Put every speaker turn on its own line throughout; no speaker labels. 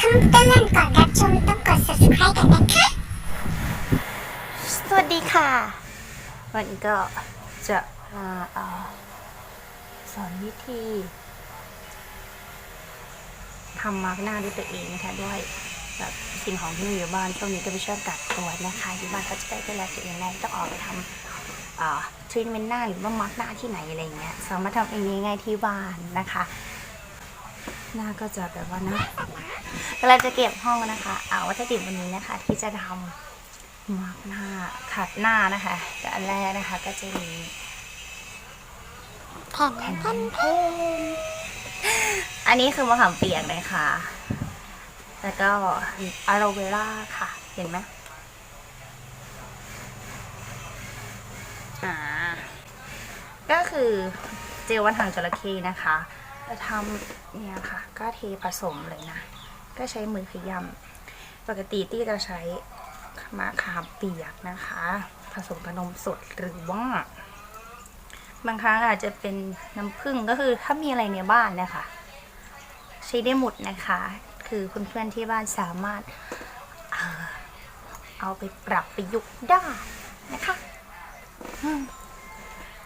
คำเตือนก่อนรับชมต้องกด subscribe กันนะคะ
สวัสดีค่ะ วันนี้ก็จะมาเอ่อสอนวิธีทำมาร์กหน้าด้วยตัวเองนะคะด้วยแบบสิ่งของที่มีอยู่บ้านช่วงนี้ก็เป็นช่วงกักตัวนะคะอยู่บ้านก็จะได้ดูแลตัวเองได้ต้องออกไปทำทรีทเมนต์หน้าหรือว่ามาร์กหน้าที่ไหนอะไรเงี้ยสามารถทำเองง่ายที่บ้านนะคะ หน้าก็จะแบบว่านะเราจะเก็บห้องนะคะ เอาวัตถุดิบวันนี้นะคะ ที่จะทำมาร์กหน้าขัดหน้านะคะแต่อันแรกนะคะก็จะมี
แผ่นแผ่นแผ่น
อันนี้คือมะขามเปียกเลยค่ะ แล้วก็อะโลเวราค่ะ เห็นไหมอ่า ก็คือเจลวันหางจระเข้นะคะ จะทำเนี่ยค่ะ ก็เทผสมเลยนะ ก็ใช้มือขยำปกติที่จะใช้มะขามเปียกนะคะ ผสมกับนมสดหรือว่า บางครั้งอาจจะเป็นน้ำผึ้งก็คือถ้ามีอะไรในบ้านนะคะ ใช้ได้หมดนะคะ คือเพื่อนๆที่บ้านสามารถเออเอาไปปรับประยุกต์ได้นะคะ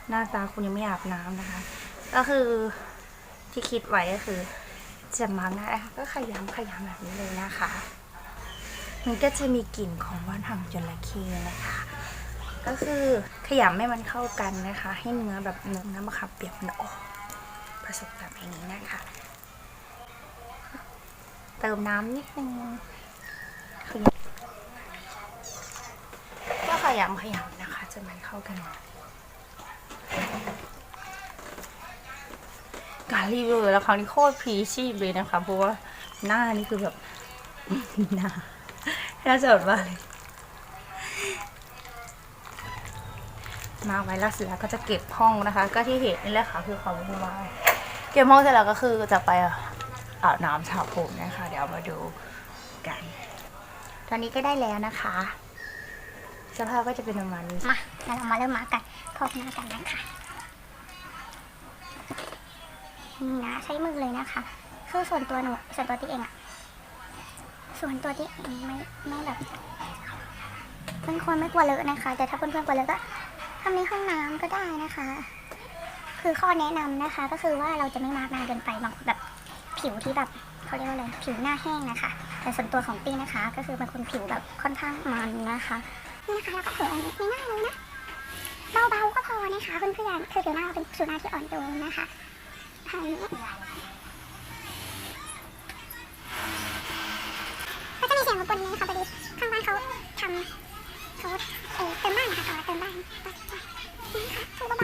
หน้าตาคุณยังไม่อาบน้ำนะคะ ก็คือ ที่คิดไว้ก็คือจะมาร์กหน้านะคะก็ขยำขยำแบบนี้เลยนะคะ มันก็จะมีกลิ่นของว่านหางจระเข้นะคะ ก็คือขยำให้มันเข้ากันนะคะ ให้เนื้อแบบเนื้อน้ำมะขามเปียกมันออกผสมแบบนี้นะคะ เติมน้ำนิดนึงก็ขยำขยำนะคะจนมันเข้ากันการ รีวิวแล้วคราวนี้โคตรพรีชีพเลยนะคะ เพราะว่าหน้านี่คือแบบหน้าน่าจะแบบว่าเลย มาไว้แล้วเสร็จแล้วก็จะเก็บห้องนะคะ ก็ที่เห็นนี่แหละค่ะคือความวุ่นวายเก็บห้องเสร็จแล้วก็คือจะไปอาบน้ำสระผมนะคะ เดี๋ยวมาดูกัน ตอนนี้ก็ได้แล้วนะคะสภาพก็จะเป็นประมาณนี้
มาแล้วเรามาเริ่มมาร์กกันพบหน้ากันนะคะ นี่นะใช้มือเลยนะคะคือส่วนตัวหนูส่วนตัวที่เองอะส่วนตัวที่ไม่ไม่แบบเป็นคนไม่กลัวเลอะนะคะ แต่ถ้าเพื่อนๆกลัวเลอะก็ทำในห้องน้ำก็ได้นะคะ คือข้อแนะนำนะคะ ก็คือว่าเราจะไม่มาร์กนานเกินไปบางแบบผิวที่แบบเขาเรียกว่าอะไรผิวหน้าแห้งนะคะ แต่ส่วนตัวของปี้นะคะ ก็คือเป็นคนผิวแบบค่อนข้างมันนะคะนี่นะคะเราก็ถูอันง่ายๆเลยนะเบาๆก็พอนะคะเพื่อนๆคือผิวหน้าเราเป็นผิวหน้าที่อ่อนโยนนะคะ ทางนี้ก็มีเสียงรบกวนนึงค่ะพอดีข้างบ้านเขาทำเขาเติมบ้านนะคะต่อเติมบ้านนี่ค่ะคือเบา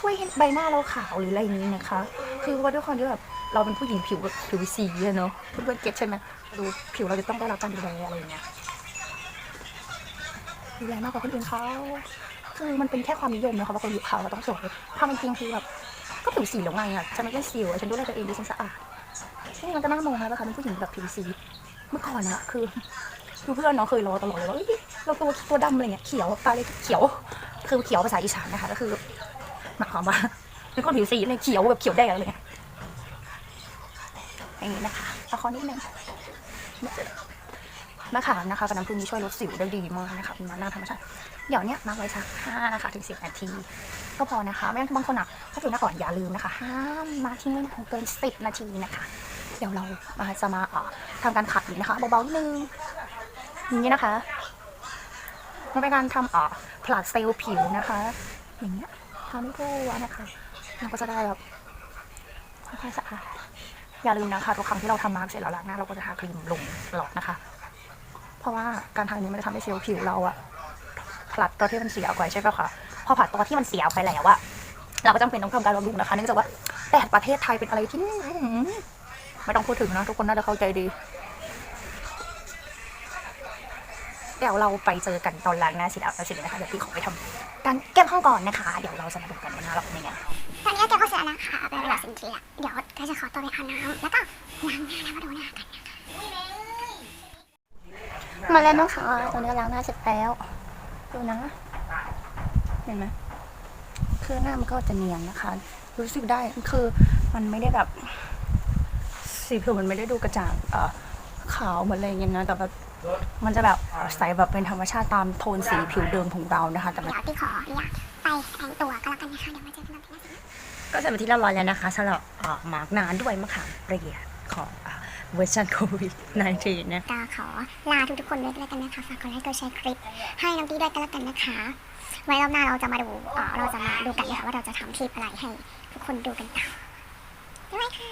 ช่วยให้ใบหน้าเราขาวหรืออะไรอย่างนี้นะคะ คือว่าด้วยความที่แบบเราเป็นผู้หญิงผิวแบบผิวสีอะเนาะเพื่อนๆเก็ตใช่ไหมดูผิวเราจะต้องได้รับการดูแลอะไรอย่างเงี้ยดูแลมากกว่าคนอื่นเขาคือมันเป็นแค่ความนิยมนะคะว่าคนผิวขาวเราต้องสวยความเป็นจริงคือแบบก็ผิวสีแล้วไงอะฉันไม่ได้สิวฉันดูแลตัวเองดิฉันสะอาดนี่มันก็น่างงนะนะคะเป็นผู้หญิงแบบผิวสีเมื่อก่อนอะคือคือเพื่อนเนาะเคยรอตลอดเลยว่าเอ้ยเราตัวตัวดำอะไรเงี้ยเขียวตาเลยเขียว คือเขียวภาษาอีสานนะคะก็คือ หมายความว่าเป็นคนผิวสีเลยเขียวแบบเขียวแดงเลยอย่างนี้นะคะเอาข้อนิดนึงมะขามนะคะกับน้ำผึ้งนี้ช่วยลดสิวได้ดีมากนะคะเป็นมาหน้าธรรมชาติเดี๋ยวเนี้ยมาไว้สักห้านะคะถึงสิบนาที ก็พอนะคะ ไม่งั้นบางคนอะถ้าถึงหน้าก่อนอย่าลืมนะคะห้ามมาทิ้งไว้นานเกินสิบนาทีนะคะ เดี๋ยวเรามาจะมาทำการขัดอีกนะคะเบาๆนิดนึงอย่างนี้นะคะมันเป็นการทำอ่อผลัดเซลล์ผิวนะคะ อย่างเงี้ย ทำให้ทั่วนะคะมันก็จะได้แบบค่อยๆสะอาดอย่าลืมนะคะทุกครั้งที่เราทำมาร์กเสร็จแล้วล้างหน้าเราก็จะทาครีมลงตลอดนะคะ เพราะว่าการทานี้มันจะทำให้เซลล์ผิวเราอะผลัดตัวที่มันเสียออกไปใช่ไหมคะพอผลัดตัวที่มันเสียออกไปแล้วอะเราก็จำเป็นต้องทำการบำรุงนะคะเนื่องจากว่าแต่ประเทศไทยเป็นอะไรที่ไม่ต้องพูดถึงนะทุกคนน่าจะเข้าใจดี ดี๋ยวเราไปเจอกันตอนล้างหน้าเสร็จแล้วเสร็จเลยนะคะเดี๋ยวพี่ขอไปทำการแก้มห้องก่อนนะคะ เดี๋ยวเราจะมาดูกันว่าหน้าเราเป็นยังไง
ตอนนี้แกก็เสร็จแล้วนะคะเป็นเวลาสิบนาทีละเดี๋ยวก็จะขอตัวไปอาบน้ำแล้วก็ล้างหน้าแล้วมาดูหน้ากันนะคะมาแล้วนะคะตอนนี้ล้างหน้าเสร็จแล้วดูนะ
เห็นไหมคือหน้ามันก็จะเนียนนะคะ รู้สึกได้คือมันไม่ได้แบบสีผิวมันไม่ได้ดูกระจ่างขาวเหมือนอะไรอย่างเงี้ยนะแต่แบบ มันจะแบบใสแบบเป็นธรรมชาติตามโทนสีผิวเดิมของเรานะคะ แต่
เดี๋ยวที่ขออนุญาตไปแต่งตัวก็แล้วกันนะคะ เดี๋ยวมาเจอกันตอนที่หน้าสิ
ก็จะเป็นที่เรียบร้อยแล้วนะคะสำหรับมาร์กนาด้วยมะขามเปรียของเวอร์ชันโควิด -19 นะ
ก็ขอลาทุกๆคนด้วยแล้วกันนะคะ ฝากกดไลค์กดแชร์คลิป ให้น้องตี้ด้วยกันแล้วกันนะคะ ไว้รอบหน้าเราจะมาดูเอ่อเราจะมาดูกันนะคะว่าเราจะทำคลิปอะไรให้ทุกคนดูกันต่อบ๊ายบายค่ะ